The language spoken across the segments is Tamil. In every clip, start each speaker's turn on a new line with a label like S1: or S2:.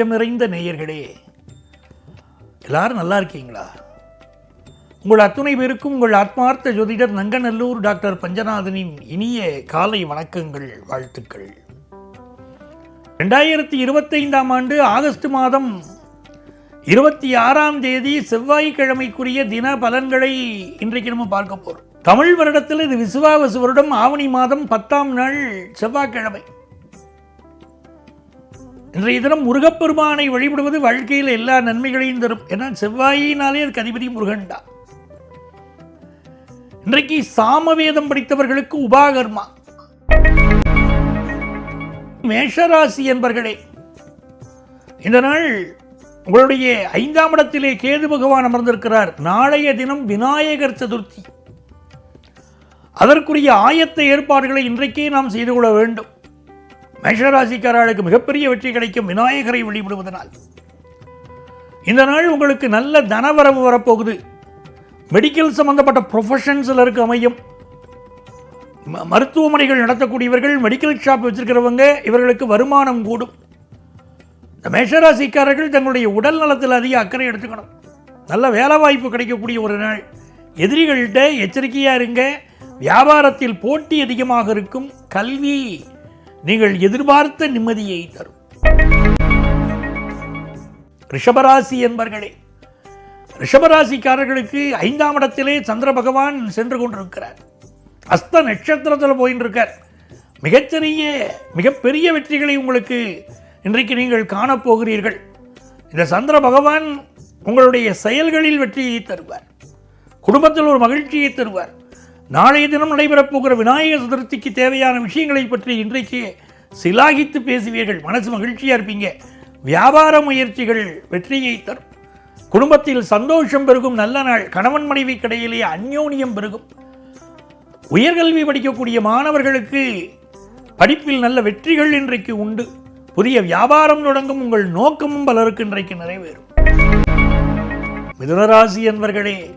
S1: நெஞ்சம் நிறைந்த நேயர்களே எல்லாரும் நல்லா இருக்கீங்களா? உங்கள் அத்துணை பேருக்கும் உங்கள் ஆத்மார்த்த ஜோதிடர் நங்கநல்லூர் டாக்டர் பஞ்சநாதனின் இனிய காலை வணக்கங்கள் வாழ்த்துக்கள். ரெண்டாயிரத்தி இருபத்தைந்தாம் ஆண்டு ஆகஸ்ட் மாதம் இருபத்தி ஆறாம் தேதி செவ்வாய்க்கிழமைக்குரிய தின பலன்களை இன்றைக்கு நம்ம பார்க்க போகிறோம் தமிழ் வருடத்தில் இது விசுவாவசு வருடம். ஆவணி மாதம் பத்தாம் நாள் செவ்வாய்க்கிழமை. இன்றைய தினம் முருகப்பெருமானை வழிபடுவது வாழ்க்கையில் எல்லா நன்மைகளையும் தரும். ஏன்னா செவ்வாயினாலே அதுக்கு அதிபதி முருகன் தான் இன்றைக்கு சாமவேதம் படித்தவர்களுக்கு உபாகர்மா. மேஷராசி என்பர்களே இந்த நாள் உங்களுடைய ஐந்தாம் இடத்திலே கேது பகவான் அமர்ந்திருக்கிறார். நாளைய தினம் விநாயகர் சதுர்த்தி. அதற்குரிய ஆயத்த ஏற்பாடுகளை இன்றைக்கே நாம் செய்து கொள்ள வேண்டும். மேஷராசிக்காரர்களுக்கு மிகப்பெரிய வெற்றி கிடைக்கும். விநாயகரை வழிபடுவதனால். இந்த நாள் உங்களுக்கு நல்ல தனவரவு வரப்போகுது. மெடிக்கல் சம்பந்தப்பட்ட ப்ரொஃபஷன்ஸ் சிலருக்கு அமையும். ம- மருத்துவமனைகள் நடத்தக்கூடியவர்கள் மெடிக்கல் ஷாப் வச்சிருக்கிறவங்க இவர்களுக்கு வருமானம் கூடும். இந்த மேஷராசிக்காரர்கள் தங்களுடைய உடல் நலத்தில் அதிக அக்கறை எடுத்துக்கணும். நல்ல வேலை வாய்ப்பு கிடைக்கக்கூடிய ஒரு நாள். எதிரிகள்கிட்ட எச்சரிக்கையாக இருங்க. வியாபாரத்தில் போட்டி அதிகமாக இருக்கும். கல்வி நீங்கள் எதிர்பார்த்த நிம்மதியை தரும். ரிஷபராசி என்பர்களே ரிஷபராசிக்காரர்களுக்கு ஐந்தாம் இடத்திலே சந்திர பகவான் சென்று கொண்டிருக்கிறார். அஸ்த நட்சத்திரத்தில் போயின்னு இருக்கார் மிகச்சிறிய மிகப்பெரிய வெற்றிகளை உங்களுக்கு இன்றைக்கு நீங்கள் காணப்போகிறீர்கள் இந்த சந்திர பகவான் உங்களுடைய செயல்களில் வெற்றியை தருவார். குடும்பத்தில் ஒரு மகிழ்ச்சியை தருவார். நாளைய தினம் நடைபெறப் போகிற விநாயகர் சதுர்த்திக்கு தேவையான விஷயங்களை பற்றி இன்றைக்கு சிலாகித்து பேசுவீர்கள். மனசு மகிழ்ச்சியாக இருப்பீங்க. வியாபார முயற்சிகள் வெற்றியை தரும். குடும்பத்தில் சந்தோஷம் பெருகும். நல்ல நாள். கணவன் மனைவி கடையிலே அந்யோன்யம் பெருகும். உயர்கல்வி படிக்கக்கூடிய மாணவர்களுக்கு படிப்பில் நல்ல வெற்றிகள் இன்றைக்கு உண்டு. புதிய வியாபாரம் தொடங்கும். உங்கள் நோக்கமும் பலருக்கு இன்றைக்கு நிறைவேறும். மிதுனராசி என்பர்களே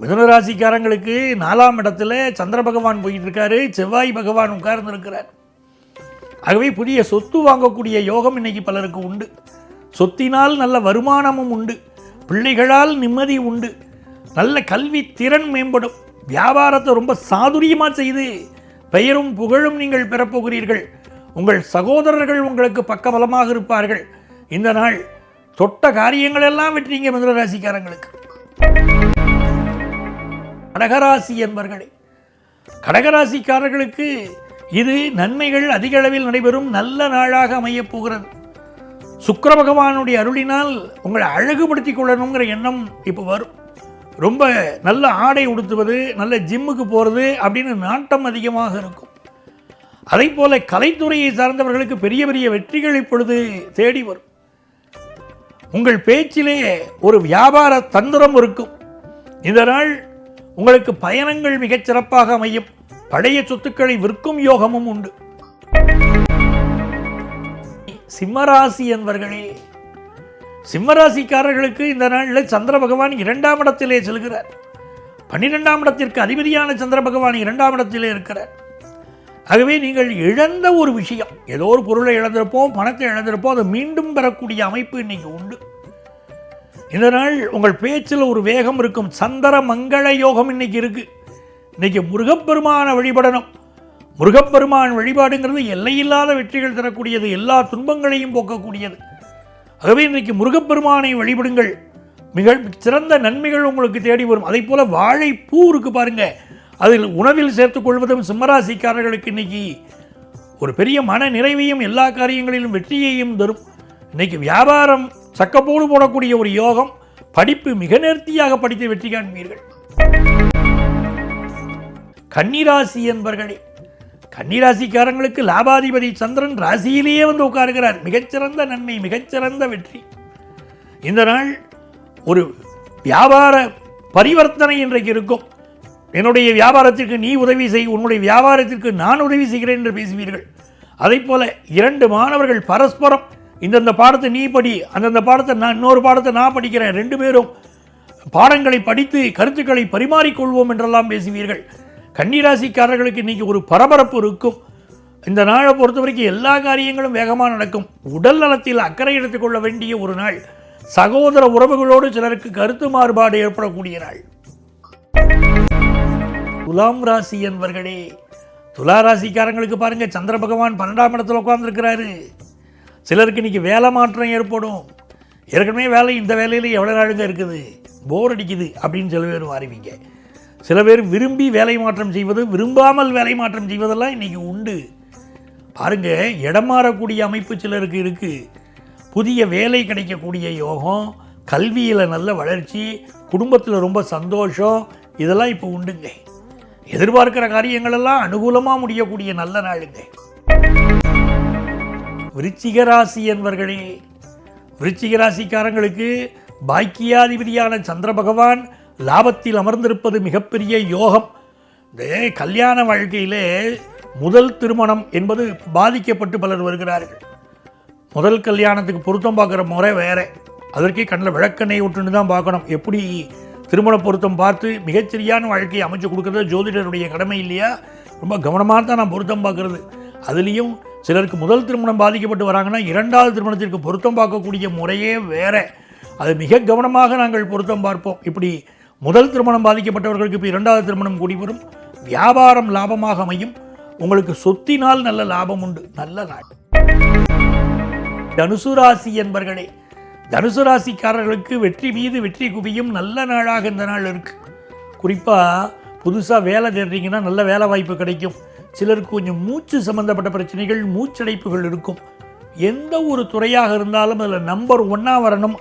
S1: மிதுனராசிக்காரங்களுக்கு நாலாம் இடத்துல சந்திர பகவான் போயிட்டு இருக்காரு செவ்வாய் பகவான் உட்கார்ந்து இருக்கிறார் ஆகவே புதிய சொத்து வாங்கக்கூடிய யோகம் இன்னைக்கு பலருக்கு உண்டு. சொத்தினால் நல்ல வருமானமும் உண்டு. பிள்ளைகளால் நிம்மதி உண்டு. நல்ல கல்வி திறன் மேம்படும். வியாபாரத்தை ரொம்ப சாதுரியமாக செய்து பெயரும் புகழும் நீங்கள் பெறப்போகிறீர்கள். உங்கள் சகோதரர்கள் உங்களுக்கு பக்கபலமாக இருப்பார்கள். இந்த நாள் தொட்ட காரியங்கள் எல்லாம் வெற்றிங்க மிதுனராசிக்காரங்களுக்கு கடகராசி என்பர்களே. கடகராசிக்காரர்களுக்கு இது நன்மைகள் அதிக அளவில் நடைபெறும் நல்ல நாளாக அமையப் போகிறது. சுக்கர பகவானுடைய அருளினால் உங்களை அழகுபடுத்திக் கொள்ளணுங்கிற எண்ணம் இப்போ வரும். ரொம்ப நல்ல ஆடை உடுத்துவது நல்ல ஜிம்முக்கு போகிறது அப்படின்னு நாட்டம் அதிகமாக இருக்கும். அதே போல கலைத்துறையை சார்ந்தவர்களுக்கு பெரிய பெரிய வெற்றிகள் இப்பொழுது தேடி வரும். உங்கள் பேச்சிலே ஒரு வியாபார தந்திரம் இருக்கும். இந்த நாள் உங்களுக்கு பயணங்கள் மிகச் சிறப்பாக அமையும். பழைய சொத்துக்களை விற்கும் யோகமும் உண்டு. சிம்மராசி என்பர்களே சிம்மராசிக்காரர்களுக்கு இந்த நாளில் சந்திர பகவான் இரண்டாம் இடத்திலே செல்கிறார். பன்னிரெண்டாம் இடத்திற்கு அதிபதியான சந்திர பகவான் இரண்டாம் இடத்திலே இருக்கிறார். ஆகவே நீங்கள் இழந்த ஒரு விஷயம். ஏதோ ஒரு பொருளை இழந்திருப்போம் பணத்தை இழந்திருப்போம் அதை மீண்டும் பெறக்கூடிய அமைப்பு இன்னைக்கு உண்டு. இந்த நாள் உங்கள் பேச்சில் ஒரு வேகம் இருக்கும். சந்திர மங்கள யோகம் இன்னைக்கு இருக்கு. இன்னைக்கு முருகப்பெருமானை வழிபடணும். முருகப்பெருமான் வழிபாடுங்கிறது எல்லையில்லாத வெற்றிகள் தரக்கூடியது. எல்லா துன்பங்களையும் போக்கக்கூடியது. ஆகவே இன்றைக்கு முருகப்பெருமானை வழிபடுங்கள். மிக சிறந்த நன்மைகள் உங்களுக்கு தேடி வரும். அதே போல் வாழைப்பூ இருக்கு பாருங்க. அதில் உணவில் சேர்த்துக் கொள்வதும் சிம்மராசிக்காரர்களுக்கு இன்னைக்கு ஒரு பெரிய மன நிறைவையும் எல்லா காரியங்களிலும் வெற்றியையும் தரும். இன்னைக்கு வியாபாரம் சக்கப்போடு போடக்கூடிய ஒரு யோகம். படிப்பு மிக நேர்த்தியாக படித்து வெற்றி காண்பீர்கள். கன்னிராசி என்பர்களே கன்னிராசிக்காரங்களுக்கு லாபாதிபதி சந்திரன் ராசியிலேயே வந்து உட்காருகிறார். மிகச்சிறந்த நன்மை மிகச்சிறந்த வெற்றி. இந்த நாள் ஒரு வியாபார பரிவர்த்தனை இன்றைக்கு இருக்கும். என்னுடைய வியாபாரத்திற்கு நீ உதவி செய் உன்னுடைய வியாபாரத்திற்கு நான் உதவி செய்கிறேன் என்று பேசுவீர்கள். அதே போல இரண்டு மாணவர்கள் பரஸ்பரம் இந்தந்த பாடத்தை நீ படி அந்தந்த பாடத்தை நான் இன்னொரு பாடத்தை நான் படிக்கிறேன். ரெண்டு பேரும் பாடங்களை படித்து கருத்துக்களை பரிமாறிக்கொள்வோம் என்றெல்லாம் பேசுவீர்கள். கன்னிராசிக்காரர்களுக்கு இன்னைக்கு ஒரு பரபரப்பு இருக்கும். இந்த நாளை பொறுத்த வரைக்கும் எல்லா காரியங்களும் வேகமாக நடக்கும். உடல் நலத்தில் அக்கறை எடுத்துக்கொள்ள வேண்டிய ஒரு நாள். சகோதர உறவுகளோடு சிலருக்கு கருத்து மாறுபாடு ஏற்படக்கூடிய நாள். துலாம் ராசி என்பர்களே துலா ராசிக்காரங்களுக்கு பாருங்க சந்திர பகவான் பன்னெண்டாம் இடத்துல உட்கார்ந்துருக்கிறாரு. சிலருக்கு இன்றைக்கி வேலை மாற்றம் ஏற்படும். ஏற்கனவே வேலை இந்த வேலையில் எவ்வளோ நாளுங்க இருக்குது. போர் அடிக்குது அப்படின்னு சில பேர் மாறிவீங்க. சில பேர் விரும்பி வேலை மாற்றம் செய்வது விரும்பாமல் வேலை மாற்றம் செய்வதெல்லாம் இன்றைக்கி உண்டு. பாருங்க இடம் மாறக்கூடிய அமைப்பு சிலருக்கு இருக்குது புதிய வேலை கிடைக்கக்கூடிய யோகம் கல்வியில் நல்ல வளர்ச்சி குடும்பத்தில் ரொம்ப சந்தோஷம் இதெல்லாம் இப்போ உண்டுங்க. எதிர்பார்க்கிற காரியங்களெல்லாம் அனுகூலமாக முடியக்கூடிய நல்ல நாளுங்க. விருச்சிகராசி என்பவர்களே என்பர்களே பாக்கியாதிபதியான சந்திர பகவான் லாபத்தில் அமர்ந்திருப்பது மிகப்பெரிய யோகம். இந்த கல்யாண வாழ்க்கையிலே முதல் திருமணம் என்பது பாதிக்கப்பட்டு பலர் வருகிறார்கள். முதல் கல்யாணத்துக்கு பொருத்தம் பார்க்குற முறை வேறு. அதற்கே கண்ணில் விளக்கெண்ணெய் விட்டுன்னு தான் பார்க்கணும். எப்படி திருமண பொருத்தம் பார்த்து மிகச்சரியான வாழ்க்கையை அமைச்சு கொடுக்குறது ஜோதிடருடைய கடமை இல்லையா? ரொம்ப கவனமாக தான் நான் பொருத்தம் பார்க்குறது. அதுலேயும் சிலருக்கு முதல் திருமணம் பாதிக்கப்பட்டு வராங்கன்னா இரண்டாவது திருமணத்திற்கு பொருத்தம் பார்க்கக்கூடிய முறையே வேற. அது மிக கவனமாக நாங்கள் பொருத்தம் பார்ப்போம். இப்படி முதல் திருமணம் பாதிக்கப்பட்டவர்களுக்கு இப்போ இரண்டாவது திருமணம் கூடி வரும். வியாபாரம் லாபமாக அமையும். உங்களுக்கு சொத்தினால் நல்ல லாபம் உண்டு. நல்ல நாள். தனுசு ராசி என்பர்களே தனுசு ராசிக்காரர்களுக்கு வெற்றி மீது வெற்றி குவியும் நல்ல நாளாக இந்த நாள் இருக்குது குறிப்பாக புதுசாக வேலை தேடுறீங்கன்னா நல்ல வேலை வாய்ப்பு கிடைக்கும். சிலருக்கு கொஞ்சம் மூச்சு சம்மந்தப்பட்ட பிரச்சனைகள் மூச்சடைப்புகள் இருக்கும். எந்த ஒரு துறையாக இருந்தாலும் அதில் நம்பர் ஒன்னாக வரணும்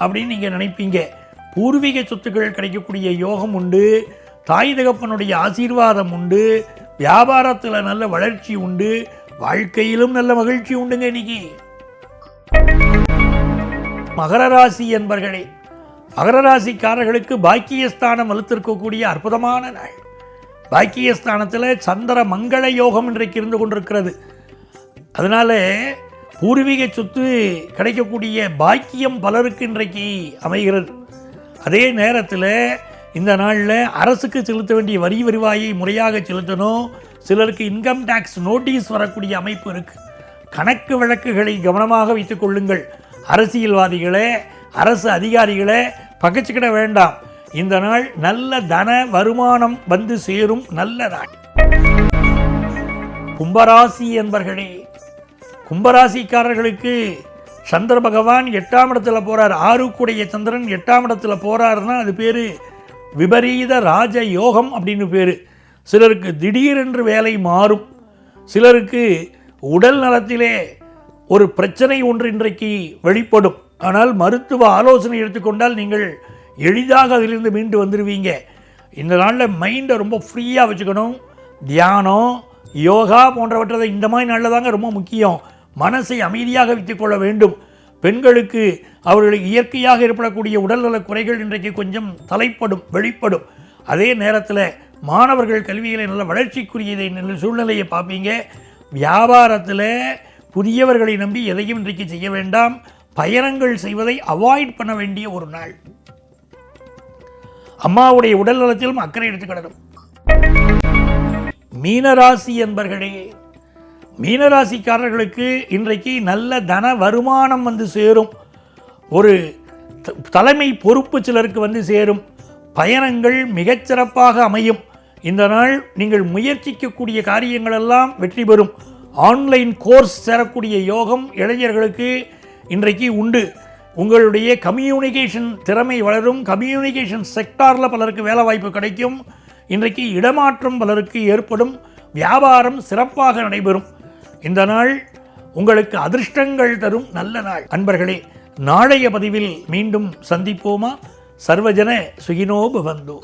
S1: அப்படின்னு நீங்கள் நினைப்பீங்க. பூர்வீக சொத்துக்கள் கிடைக்கக்கூடிய யோகம் உண்டு தாய் தகப்பனுடைய ஆசீர்வாதம் உண்டு வியாபாரத்தில் நல்ல வளர்ச்சி உண்டு வாழ்க்கையிலும் நல்ல மகிழ்ச்சி உண்டுங்க இன்னைக்கு. மகர ராசி என்பர்களே மகர ராசிக்காரர்களுக்கு பாக்கியஸ்தானம் வலுத்திருக்கக்கூடிய அற்புதமான நாள். பாக்கியஸ்தானத்தில் சந்திர மங்கள யோகம் இன்றைக்கு இருந்து கொண்டிருக்கிறது. அதனால் பூர்வீக சொத்து கிடைக்கக்கூடிய பாக்கியம் பலருக்கு இன்றைக்கு அமைகிறது. அதே நேரத்தில் இந்த நாளில் அரசுக்கு செலுத்த வேண்டிய வரி வருவாயை முறையாக செலுத்தணும். சிலருக்கு இன்கம் டேக்ஸ் நோட்டீஸ் வரக்கூடிய அமைப்பு இருக்குது கணக்கு வழக்குகளை கவனமாக வைத்துக்கொள்ளுங்கள் அரசியல்வாதிகளே அரசு அதிகாரிகளே பகச்சுக்கிட வேண்டாம். இந்த நாள் நல்ல தன வருமானம் வந்து சேரும் நல்ல நாள். கும்பராசி என்பர்களே கும்பராசிக்காரர்களுக்கு சந்திர பகவான் எட்டாம் இடத்துல போகிறார் ஆறுக்குடைய சந்திரன் எட்டாம் இடத்துல போறாருன்னா அது பேரு விபரீத ராஜ யோகம் அப்படின்னு பேரு. சிலருக்கு திடீரென்று வேலை மாறும். சிலருக்கு உடல் நலத்திலே ஒரு பிரச்சனை ஒன்று இன்றைக்கு வெளிப்படும். ஆனால் மருத்துவ ஆலோசனை எடுத்துக்கொண்டால் நீங்கள் எளிதாக அதிலிருந்து மீண்டு வந்துடுவீங்க இந்த நாளில் மைண்டை ரொம்ப ஃப்ரீயாக வச்சுக்கணும். தியானம் யோகா போன்றவற்றை இந்த மாதிரி நாளில் தாங்க ரொம்ப முக்கியம். மனசை அமைதியாக வைத்துக்கொள்ள வேண்டும். பெண்களுக்கு அவர்களுக்கு இயற்கையாக ஏற்படக்கூடிய உடல்நலக் குறைகள் இன்றைக்கு கொஞ்சம் தலைப்படும் வெளிப்படும். அதே நேரத்தில் மாணவர்கள் கல்வியில் நல்ல வளர்ச்சிக்குரியதை நல்ல சூழ்நிலையை பார்ப்பீங்க. வியாபாரத்தில் புதியவர்களை நம்பி எதையும் இன்றைக்கு செய்ய வேண்டாம். பயணங்கள் செய்வதை அவாய்ட் பண்ண வேண்டிய ஒரு நாள். அம்மாவுடைய உடல் நலத்திலும் அக்கறை எடுத்துக்கிடணும் மீனராசி என்பர்களே மீனராசிக்காரர்களுக்கு இன்றைக்கு நல்ல தன வருமானம் வந்து சேரும். ஒரு த- தலைமை பொறுப்பு சிலருக்கு வந்து சேரும். பயணங்கள் மிகச்சிறப்பாக அமையும். இந்த நாள் நீங்கள் முயற்சிக்கக்கூடிய காரியங்களெல்லாம் வெற்றி பெறும். ஆன்லைன் கோர்ஸ் சேரக்கூடிய யோகம் இளைஞர்களுக்கு இன்றைக்கு உண்டு. உங்களுடைய கம்யூனிகேஷன் திறமை வளரும். கம்யூனிகேஷன் செக்டாரில் பலருக்கு வேலை வாய்ப்பு கிடைக்கும். இன்றைக்கு இடமாற்றம் பலருக்கு ஏற்படும். வியாபாரம் சிறப்பாக நடைபெறும். இந்த நாள் உங்களுக்கு அதிர்ஷ்டங்கள் தரும். நல்ல நாள். அன்பர்களே நாளைய பதிவில் மீண்டும் சந்திப்போமா? சர்வஜன சுகினோபு பவந்து